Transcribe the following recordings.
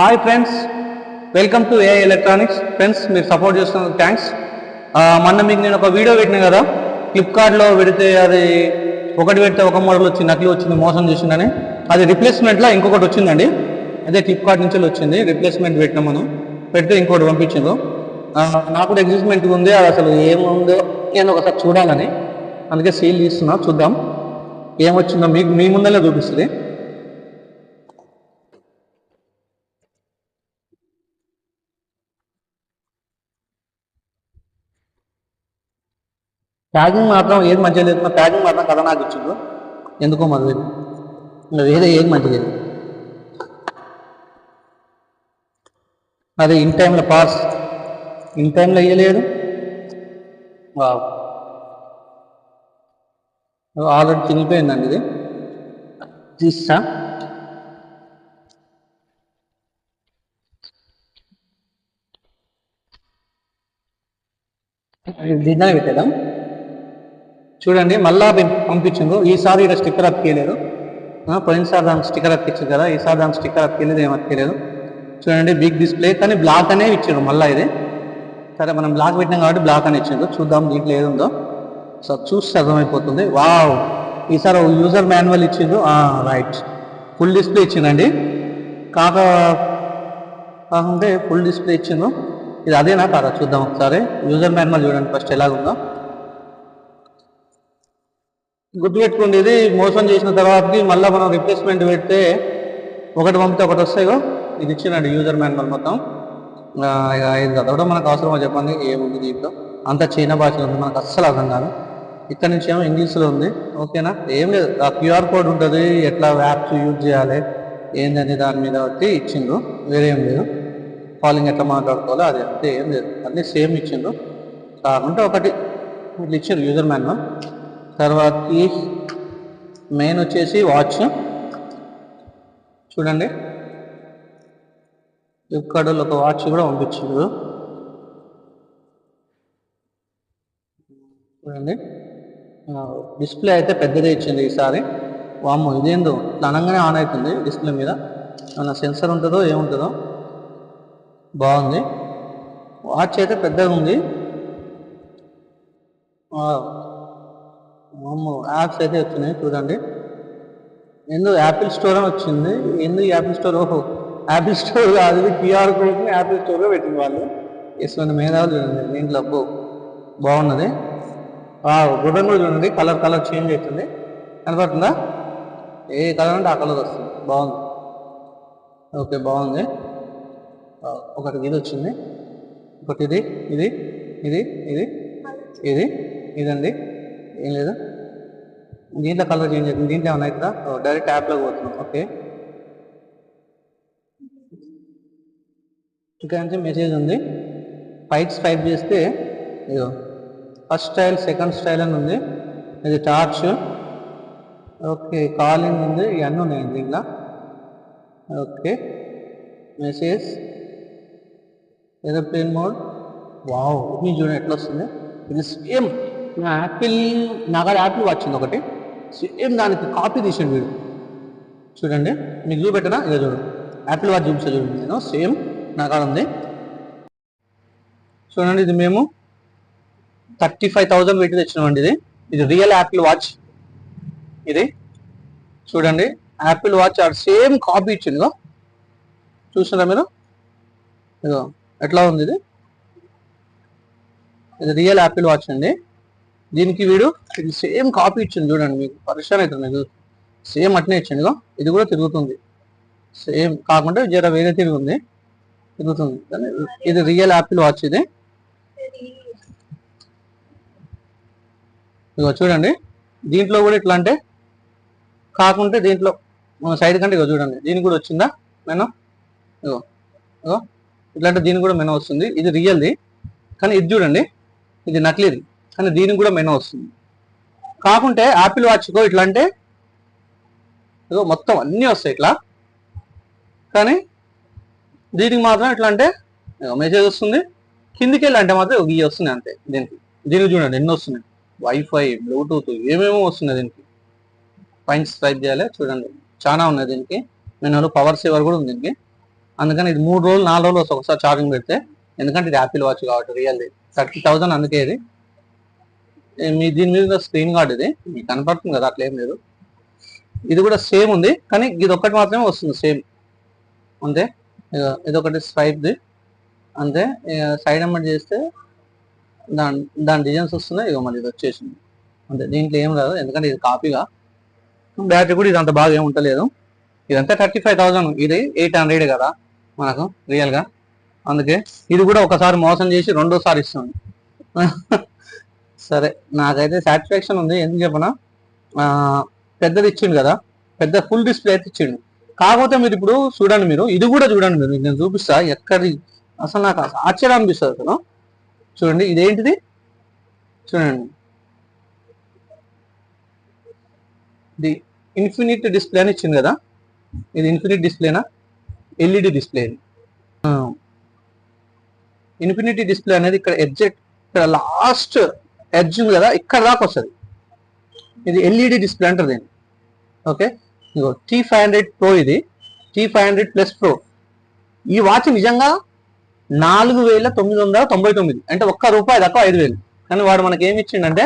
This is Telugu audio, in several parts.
Hi friends welcome to A electronics friends మీరు సపోర్ట్ చేస్తున్నందుకు థ్యాంక్స్ మొన్న మీకు నేను ఒక వీడియో పెట్టిన కదా ఫ్లిప్కార్ట్లో పెడితే అది ఒకటి పెడితే ఒక మోడల్ వచ్చింది నకిలీ వచ్చింది మోసం చేసిందని. అది రిప్లేస్మెంట్లో ఇంకొకటి వచ్చిందండి. అదే ఫ్లిప్కార్ట్ నుంచి వచ్చింది రిప్లేస్మెంట్ పెట్టినాం మనం. పెడితే ఇంకోటి పంపించిండు నాకు కూడా ఎగ్జిస్మెంట్ ఉంది అది అసలు ఏముందో నేను ఒకసారి చూడాలని. అందుకే సీల్ తీస్తున్నా చూద్దాం. ఏమొచ్చిందో మీకు మీ ముందరే చూపిస్తుంది. ప్యాకింగ్ మాత్రం ఏది మంచిగా లేదు. ప్యాకింగ్ మాత్రం కథ నాకు ఇచ్చిండు ఎందుకో మరి ఇంకా వేరే ఏది మంచిగా లేదు. అదే ఇన్ టైంలో పాస్. ఇన్ టైంలో ఇయ్యలేదు వావ్. ఆల్రెడీ తినిపోయిందండి ఇది. తీస్తా. డిన్నర్ పెట్టేద్దాం. చూడండి మళ్ళా పం- ఈసారి ఇక్కడ స్టిక్కర్ అతికేయలేదు పోయినసారి దానికి స్టిక్కర్ అతికించారు కదా ఈసారి దానికి స్టిక్కర్ అతికేయలేదు ఏం అతికేయలేదు చూడండి బిగ్ డిస్ప్లే కానీ బ్లాక్ అనే ఇచ్చారు మళ్ళీ ఇది. సరే మనం బ్లాక్ పెట్టినాం కాబట్టి బ్లాక్ అని ఇచ్చిండ్రు చూద్దాం దీంట్లో ఏదుందో ఉందో. సో చూస్తే అర్థమైపోతుంది. వావ్ ఈసారి యూజర్ మాన్యువల్ ఇచ్చిండ్రు. రైట్ ఫుల్ డిస్ప్లే ఇచ్చిందండి కాక కాకుంటే ఫుల్ డిస్ప్లే ఇచ్చిండ్రు. ఇది అదేనా కాదా? చూద్దాం ఒకసారి. యూజర్ మాన్యువల్ చూడండి ఫస్ట్ ఎలాగుందో. గుర్తుపెట్టుకోండి ఇది మోసం చేసిన తర్వాతకి మళ్ళీ మనం రిప్లేస్మెంట్ పెడితే ఒకటి పంపితే ఒకటి వస్తాయిగో ఇది ఇచ్చినండి యూజర్ మాన్యువల్ మొత్తం. ఇది చదవడం మనకు అవసరమో చెప్పండి ఏముంది దీంట్లో? అంత చైనా భాషలో ఉంది మనకు అస్సలు అర్థం కాదు. ఇక్కడ నుంచి ఏమో ఇంగ్లీష్లో ఉంది. ఓకేనా? ఏం లేదు. ఆ క్యూఆర్ కోడ్ ఉంటుంది ఎట్లా యాప్స్ యూజ్ చేయాలి ఏందని దాని మీద బట్టి ఇచ్చిండ్రు. వేరే ఏం లేదు. కాలింగ్ ఎట్లా మాట్లాడుకోవాలో అది అంతే ఏం లేదు. అన్నీ సేమ్ ఇచ్చిండ్రు. కాకుంటే ఒకటి. ఇట్లా ఇచ్చారు యూజర్ మాన్యువల్ తర్వాతకి మెయిన్ వచ్చేసి వాచ్ చూడండి. ఫ్లిప్కార్ట్లో ఒక వాచ్ కూడా పంపించారు చూడండి. డిస్ప్లే అయితే పెద్దదే ఇచ్చింది ఈసారి. వామ్మో ఇదేందో? ఇట్లా అనగానే ఆన్ అవుతుంది డిస్ప్లే మీద. ఏమైనా సెన్సర్ ఉంటుందో ఏముంటుందో? బాగుంది. వాచ్ అయితే పెద్దగా ఉంది. యాప్స్ అయితే వచ్చినాయి చూడండి. ఎందుకు యాపిల్ స్టోర్ అని వచ్చింది. ఎందుకు యాపిల్ స్టోర్ ఓహో యాపిల్ స్టోర్ కాదు క్యూఆర్ కోడ్ యాపిల్ స్టోర్లో పెట్టింది వాళ్ళు. ఇటువంటి మేధావులు చూడండి దీంట్లో అబ్బో బాగున్నది. గుడ్డం కూడా చూడండి కలర్ కలర్ చేంజ్ అవుతుంది. కనపడుతుందా? ఏ కలర్ అంటే ఆ కలర్ వస్తుంది. బాగుంది. ఓకే బాగుంది. ఒకటి ఇది వచ్చింది. ఒకటి ఇది ఇది ఇది ఇది ఇది ఇదండి. ఏం లేదు. దీంట్లో కలర్ చేంజ్ అవుతుంది దీంట్లో ఏమన్నా అవుతుందా? డైరెక్ట్ యాప్లోకి పోతున్నాం. ఓకే ఇక్కడ నుంచి మెసేజ్ ఉంది. పైకి స్వైప్ చేస్తే ఇదో ఫస్ట్ స్టైల్ సెకండ్ స్టైల్ అని ఉంది. ఇది టార్చ్ ఓకే కాలింగ్ ఉంది. ఇవన్నీ ఉన్నాయి దీంట్లో. Okay message aeroplane mode wow ఇది చూడండి ఎట్లా వస్తుంది? ఇది సేమ్ యాపిల్ నాకు యాపిల్ వచ్చింది ఒకటి. సేమ్ దానికి కాపీ తీసిండు వీడు. చూడండి మీకు చూపెట్టనా ఇక చూడండి యాపిల్ వాచ్ చూపిస్తా చూడండి నేను సేమ్ నా కాడ ఉంది. చూడండి ఇది మేము థర్టీ ఫైవ్ థౌజండ్ పెట్టి తెచ్చినామండి ఇది. ఇది రియల్ యాపిల్ వాచ్ ఇది. చూడండి యాపిల్ వాచ్ ఆడ సేమ్ కాపీ ఇచ్చింది ఇగో చూసారా మీరు? ఇదో ఎట్లా ఉంది ఇది? ఇది రియల్ యాపిల్ వాచ్ అండి. దీనికి వీడు ఇది సేమ్ కాపీ ఇచ్చింది చూడండి మీకు. పరిశ్రమ అవుతుంది మీకు సేమ్ అట్నే ఇచ్చింది. ఇది కూడా తిరుగుతుంది. సేమ్ కాకుండా జర వేరే తిరుగుంది తిరుగుతుంది. కానీ ఇది రియల్ యాపిల్ వాచ్ ఇది. ఇగో చూడండి. దీంట్లో కూడా ఇట్లా అంటే కాకుంటే దీంట్లో సైడ్ కంటే ఇగో చూడండి. దీనికి కూడా వచ్చిందా మెను? ఇగో ఇగో ఇట్లా అంటే దీనికి కూడా మెను వస్తుంది. ఇది రియల్ది. కానీ ఇది చూడండి. ఇది నకిలీది. కానీ దీనికి కూడా మెనూ వస్తుంది. కాకుంటే యాపిల్ వాచ్కో ఇట్లా అంటే ఇగో మొత్తం అన్నీ వస్తాయి ఇట్లా. కానీ దీనికి మాత్రం ఎట్లా అంటే మెసేజ్ వస్తుంది. కిందికి వెళ్ళి అంటే మాత్రం ఇవి వస్తున్నాయి అంతే దీనికి. దీనికి చూడండి ఎన్ని వస్తున్నాయి. వైఫై బ్లూటూత్ ఏమేమో వస్తున్నాయి దీనికి. పాయింట్స్ టైప్ చేయాలి చూడండి. చాలా ఉన్నాయి దీనికి. మెనూలో పవర్ సేవర్ కూడా ఉంది దీనికి. అందుకని ఇది మూడు రోజులు నాలుగు రోజులు ఒకసారి ఛార్జింగ్ పెడితే. ఎందుకంటే ఇది యాపిల్ వాచ్ కాబట్టి రియల్ది థర్టీ థౌసండ్ అందుకే ఇది. మీ దీని మీద స్క్రీన్ గార్డ్ ఇది. మీకు కనపడుతుంది కదా అట్లా ఏం లేదు. ఇది కూడా సేమ్ ఉంది కానీ ఇది ఒక్కటి మాత్రమే వస్తుంది సేమ్. అంతే? ఇది ఒకటి స్వైప్ది. అంతే? సైడ్ నెంబర్ చేస్తే దాని దాని డిజైన్స్ వస్తున్నాయి ఇక మళ్ళీ ఇది వచ్చేసింది. అంతే? దీంట్లో ఏం రాదు ఎందుకంటే ఇది కాపీగా. బ్యాటరీ కూడా ఇది అంత బాగా ఏమి ఉంటలేదు. ఇదంతా థర్టీ ఫైవ్ థౌసండ్ ఇది ఎయిట్ హండ్రెడ్ కదా మనకు రియల్గా. అందుకే ఇది కూడా ఒకసారి మోసం చేసి రెండోసారి ఇస్తుంది సరే నాకైతే సాటిస్ఫాక్షన్ ఉంది. ఎందుకు చెప్పనా? పెద్దది ఇచ్చిండు కదా. పెద్ద ఫుల్ డిస్ప్లే అయితే ఇచ్చిండు. కాకపోతే మీరు ఇప్పుడు చూడండి మీరు. ఇది కూడా చూడండి మీరు. నేను చూపిస్తా. ఎక్కడి అసలు నాకు ఆశ్చర్యం అనిపిస్తుంది అసలు. చూడండి ఇదేంటిది? చూడండి. ఇది ఇన్ఫినిట్ డిస్ప్లే అని ఇచ్చింది కదా. ఇది ఇన్ఫినిట్ డిస్ప్లేనా ఎల్ఈడి డిస్ప్లే ఇన్ఫినిటీ డిస్ప్లే అనేది ఇక్కడ ఎగ్జెక్ట్ ఇక్కడ లాస్ట్ ఎడ్జ్ ఉంది కదా ఇక్కడ దాకా వస్తుంది. ఇది ఎల్ఈడి డిస్ప్లే అంటారు దీన్ని. ఓకే? ఇగో టీ ఫైవ్ హండ్రెడ్ ప్రో ఇది. T five hundred plus pro ఈ వాచ్ నిజంగా నాలుగు వేల తొమ్మిది వందల తొంభై తొమ్మిది. అంటే ఒక్క రూపాయి దాకా ఐదు వేలు. కానీ వాడు మనకి ఏమి ఇచ్చిండంటే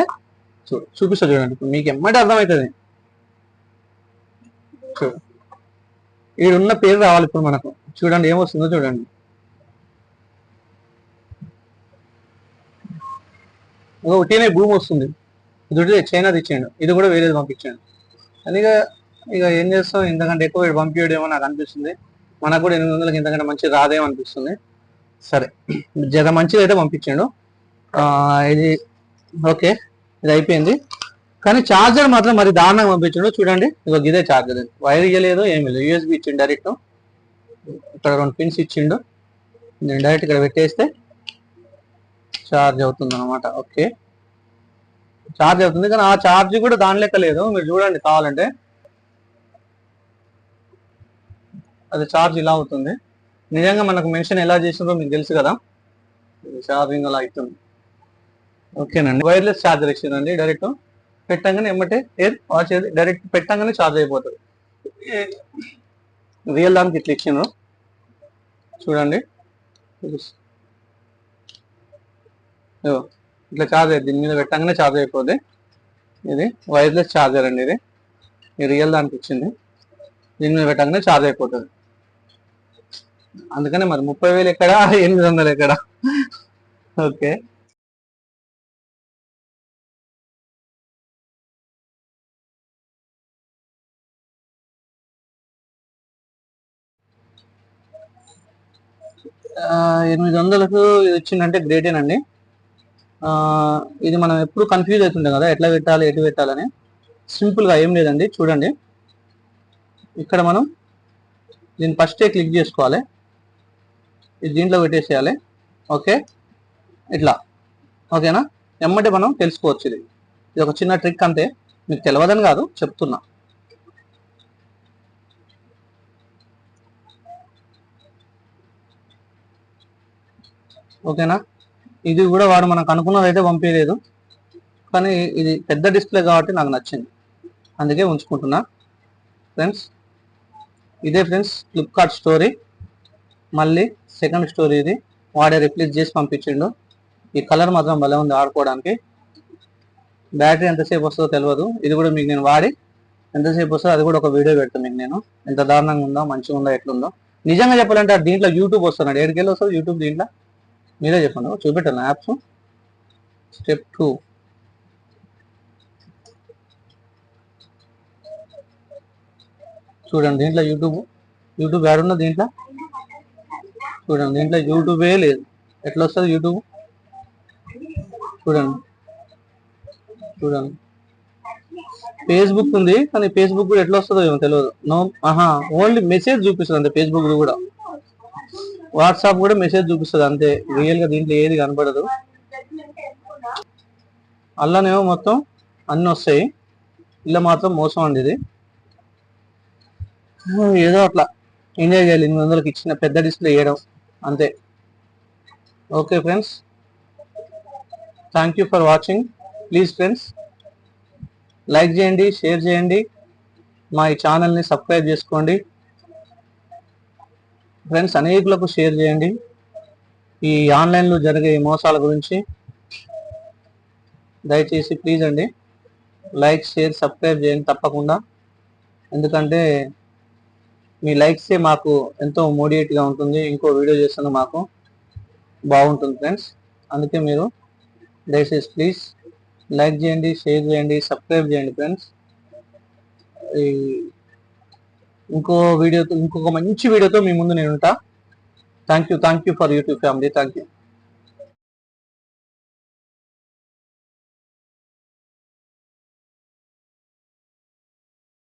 చూ చూపిస్తా చూడండి. ఇప్పుడు మీకు ఎమ్మటి అర్థమవుతుంది. చూడు ఈడున్న పేరు రావాలి ఇప్పుడు మనకు. చూడండి ఏమొస్తుందో చూడండి. ఇగో ఉట్టినే భూమి వస్తుంది. ఇది చైనా తెచ్చాడు. ఇది కూడా వేరేది పంపించాడు. అందుకే ఇక ఇక ఏం చేస్తాం? ఇంతకంటే ఎక్కువ పంపించడేమో నాకు అనిపిస్తుంది. మనకు కూడా ఎనిమిది వందలకి ఇంతకంటే మంచి రాదేమో అనిపిస్తుంది. సరే. జర మంచిది అయితే పంపించాడు. ఇది ఓకే. ఇది అయిపోయింది. కానీ చార్జర్ మాత్రం మరి దారుణంగా పంపించాడు. చూడండి. ఇక ఇదే చార్జర్ వైర్ ఇయ్యలేదు ఏమి లేదు. యూఎస్బి ఇచ్చిండు డైరెక్ట్. ఇక్కడ రెండు పిన్స్ ఇచ్చిండు. నేను డైరెక్ట్ ఇక్కడ పెట్టేస్తే ఛార్జ్ అవుతుంది అనమాట ఓకే ఛార్జ్ అవుతుంది కానీ ఆ ఛార్జ్ కూడా దాని లెక్క లేదు. మీరు చూడండి కావాలంటే. అది ఛార్జ్ ఇలా అవుతుంది. నిజంగా మనకు మెన్షన్ ఎలా చేసిందో మీకు తెలుసు కదా? ఛార్జింగ్ అలా అవుతుంది. ఓకేనండి. వైర్లెస్ ఛార్జర్ ఇచ్చిందండి డైరెక్ట్ పెట్టంగానే ఏమంటే ఏది? వాచ్ డైరెక్ట్ పెట్టంగానే ఛార్జ్ అయిపోతుంది. రియల్ దానికి ఇట్లా ఇచ్చిండ్రు. చూడండి. ఇట్లా చార్జ్ దీని మీద పెట్టంగానే చార్జ్ అయిపోద్ది. ఇది వైర్లెస్ చార్జర్ అండి ఇది. ఈ రియల్ దానికి వచ్చింది. దీని మీద పెట్టంగానే చార్జ్ అయిపోతుంది. అందుకనే మరి ముప్పై వేలు ఎక్కడ? ఎనిమిది వందలు ఎక్కడ? ఓకే. ఎనిమిది వందలకు ఇది వచ్చిందంటే గ్రేటేనండి ఇది మనం ఎప్పుడు కన్ఫ్యూజ్ అవుతుంటాం కదా ఎట్లా పెట్టాలి ఎటు పెట్టాలని. సింపుల్గా ఏం లేదండి చూడండి. ఇక్కడ మనం దీన్ని ఫస్టే క్లిక్ చేసుకోవాలి. ఇది దీంట్లో పెట్టేసేయాలి. ఓకే ఇట్లా. ఓకేనా ఎమ్మటే మనం తెలుసుకోవచ్చు ఇది. ఇది ఒక చిన్న ట్రిక్ అంతే. మీకు తెలియదని కాదు చెప్తున్నా. ఓకేనా ఇది కూడా వాడు మనకు అనుకున్నది అయితే పంపించలేదు కానీ ఇది పెద్ద డిస్ప్లే కాబట్టి నాకు నచ్చింది. అందుకే ఉంచుకుంటున్నా. ఫ్రెండ్స్ ఇదే ఫ్రెండ్స్ ఫ్లిప్కార్ట్ స్టోరీ మళ్ళీ సెకండ్ స్టోరీ ఇది. వాడే రిప్లేస్ చేసి పంపించిండు. ఈ కలర్ మాత్రం భలే ఉంది ఆడుకోవడానికి. బ్యాటరీ ఎంతసేపు వస్తుందో తెలియదు ఇది కూడా మీకు నేను వాడి. ఎంతసేపు వస్తుందో అది కూడా ఒక వీడియో పెడతాను మీకు నేను. ఎంత దారుణంగా ఉందో మంచిగా ఉందో ఎట్లుందో. నిజంగా చెప్పాలంటే దీంట్లో యూట్యూబ్ వస్తున్నాడు. ఏడుకెళ్ళి వస్తుంది యూట్యూబ్ దీంట్లో? మీరే చెప్పండి. చూపెట్టాను యాప్స్. Step two. చూడండి దీంట్లో యూట్యూబ్ యూట్యూబ్ ఏడున్నా దీంట్లో? చూడండి దీంట్లో యూట్యూబే లేదు. ఎట్లా వస్తుంది యూట్యూబ్? చూడండి. చూడండి. ఫేస్బుక్ ఉంది కానీ ఫేస్బుక్ కూడా ఎట్లా వస్తుందో ఏమో తెలియదు నో ఆహా ఓన్లీ మెసేజ్ చూపిస్తుంది అంతే ఫేస్బుక్ కూడా. వాట్సాప్ కూడా మెసేజ్ చూపిస్తుంది అంతే. రియల్గా దీంట్లో ఏది కనపడదు అల్లనేమో మొత్తం అన్ని వస్తాయి. ఇలా మాత్రం మోసం అండి ఇది. ఏదో అట్లా. ఎంజాయ్ చేయాలి ఎనిమిది వందలకి ఇచ్చిన పెద్ద డిస్ప్లే వేయడం అంతే. Okay friends. Thank you for watching. Please friends like చేయండి షేర్ చేయండి. మా ఈ ఛానల్ని సబ్స్క్రైబ్ చేసుకోండి. ఫ్రెండ్స్ అనేకులకు షేర్ చేయండి. ఈ ఆన్లైన్లో జరిగే మోసాల గురించి దయచేసి ప్లీజ్ అండి. లైక్ షేర్ సబ్స్క్రైబ్ చేయండి తప్పకుండా. ఎందుకంటే మీ లైక్సే మాకు ఎంతో మోటివేట్గా ఉంటుంది. ఇంకో వీడియో చేస్తున్న మాకు బాగుంటుంది ఫ్రెండ్స్ అందుకే మీరు దయచేసి ప్లీజ్ లైక్ చేయండి షేర్ చేయండి సబ్స్క్రైబ్ చేయండి ఫ్రెండ్స్ ఈ ఇంకో వీడియోతో ఇంకొక మంచి వీడియోతో మీ ముందు నేను ఉంటా thank you thank you for YouTube family thank you